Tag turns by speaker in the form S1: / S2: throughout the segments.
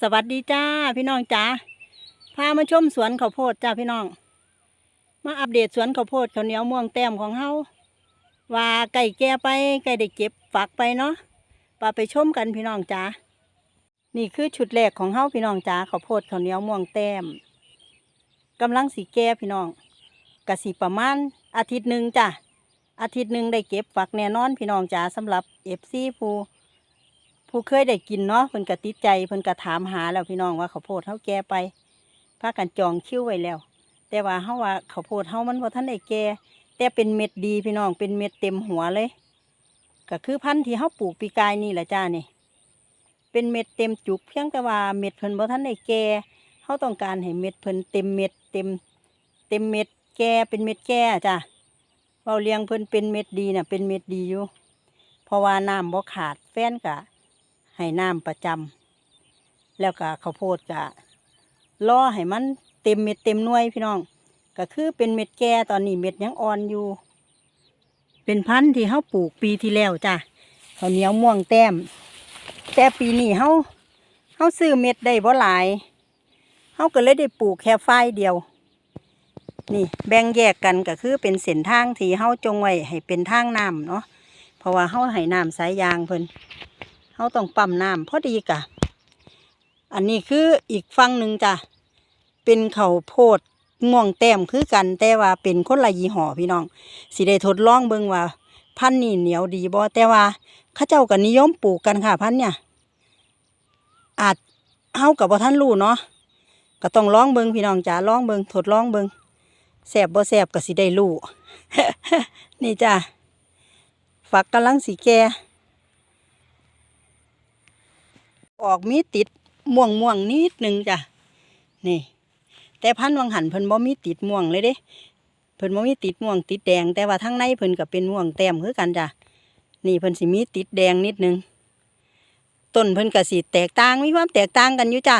S1: สวัสดีจ้าพี่น้องจ้าพามาชมสวนข้าวโพดจ้าพี่น้อง มาอัปเดตสวนข้าวโพดข้าวเหนียวม่วงแต้มของเฮาว่าไก่แก่ไปไก่ได้เก็บฝักไปเนาะปาไปชมกันพี่น้องจ้านี่คือชุดแรกของเฮาพี่น้องจ้าข้าวโพดข้าวเหนียวม่วงแต้มกำลังสีแก่พี่น้องกะสีประมาณอาทิตย์หนึ่งจ้าอาทิตย์หนึ่งได้เก็บฝักแน่นอนพี่น้องจ้าสำหรับเอฟซีผู้ ผู้เคยได้กินเนาะเพิ่นก็ติดใจเพิ่นก็ถามหาแล้วพี่น้องว่าข้าวโพดเฮาแก่ไปพากันจองคิวไว้แล้ว แต่ว่าเฮาว่าข้าวโพดเฮามันบ่ทันได้แก่แต่เป็นเม็ดดีพี่น้องเป็นเม็ดเต็มหัวเลยก็คือพันธุ์ที่เฮาปลูกปีกายนี่แหละจ้านี่เป็นเม็ดเต็มจุกเพียงแต่ว่าเม็ดเพิ่นบ่ทันได้แก่เฮาต้องการให้เม็ดเพิ่นเต็มเม็ดเต็ม เต็มเม็ดแก่เป็นเม็ดแก่จ้ะเว้าเลี้ยงเพิ่นเป็นเม็ดดีน่ะเป็นเม็ดดีอยู่เพราะว่าน้ำบ่ขาดแฟนกะ ให้น้ำประจำแล้วก็ข้าวโพดก็ล่อให้มันเต็มเม็ดเต็มหน่วยพี่น้อง ก็คือเป็นเม็ดแก่ตอนนี้เม็ดยังอ่อนอยู่ เป็นพันธุ์ที่เฮาปลูกปีที่แล้วจ้ะข้าวเหนียวม่วงแต้ม แต่ปีนี้เฮาเฮาซื้อเม็ดได้บ่หลายเฮาก็เลยได้ปลูกแค่ฝ้ายเดียว นี่แบ่งแยกกันก็คือเป็นเส้นทางที่เฮาจงไว้ให้เป็นทางน้ำเนาะเพราะว่าเฮาให้น้ำสายยางเพิ่น เขาต้องปั๊มน้ำพอดีกะ อันนี้คืออีกฝั่งหนึ่งจ้ะ เป็นเขาโพดม่วงแต้มคือกัน แต่ว่าเป็นคนละยี่ห้อพี่น้องสิได้ทดลองเบิ่งว่า พันธุ์นี่เหนียวดีบ่แต่ว่าข้าเจ้าก็นิยมปลูกกันค่ะพันธุ์เนี่ย อาจเฮากับบ่ท่านรู้เนาะก็ต้องลองเบิ่งพี่น้องจ้าลองเบิ่งทดลองเบิ่งแซ่บบ่แซ่บก็สิได้รู้นี่จ้ะฝักกำลังสีแก่ ออกมีติดม่วงม่วงนิดนึงจ้ะนี่ แต่พันธุ์วังหันเพิ่นบ่มีติดม่วงเลยเด้เพิ่นบ่มีติดม่วงติดแดง แต่ว่าทั้งในเพิ่นก็เป็นม่วงแต้มคือกันจ้ะนี่เพิ่นสิมีติดแดงนิดนึงต้นเพิ่นก็สิแตกต่างมีความแตกต่างกันอยู่จ้ะ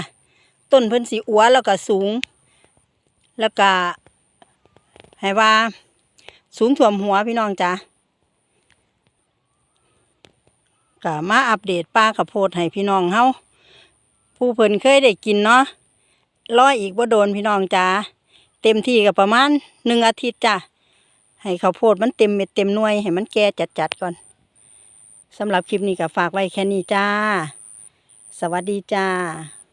S1: ต้นเพิ่นสิอัวแล้วก็สูง แล้วก็ให้ว่า สูงท่วมหัวพี่น้องจ้ะ ก็มาอัปเดตปลาข้าวโพดให้พี่น้องเฮาผู้เพิ่นเคยได้กินเนาะร้อยอีกบ่โดนพี่น้องจ้าเต็มที่กับประมาณหนึ่งอาทิตย์จ้าให้ข้าวโพดมันเต็มเม็ดเต็มหน่วย ให้มันแก่จัดๆก่อนสำหรับคลิปนี้ก็ฝากไว้แค่นี้จ้า สวัสดีจ้า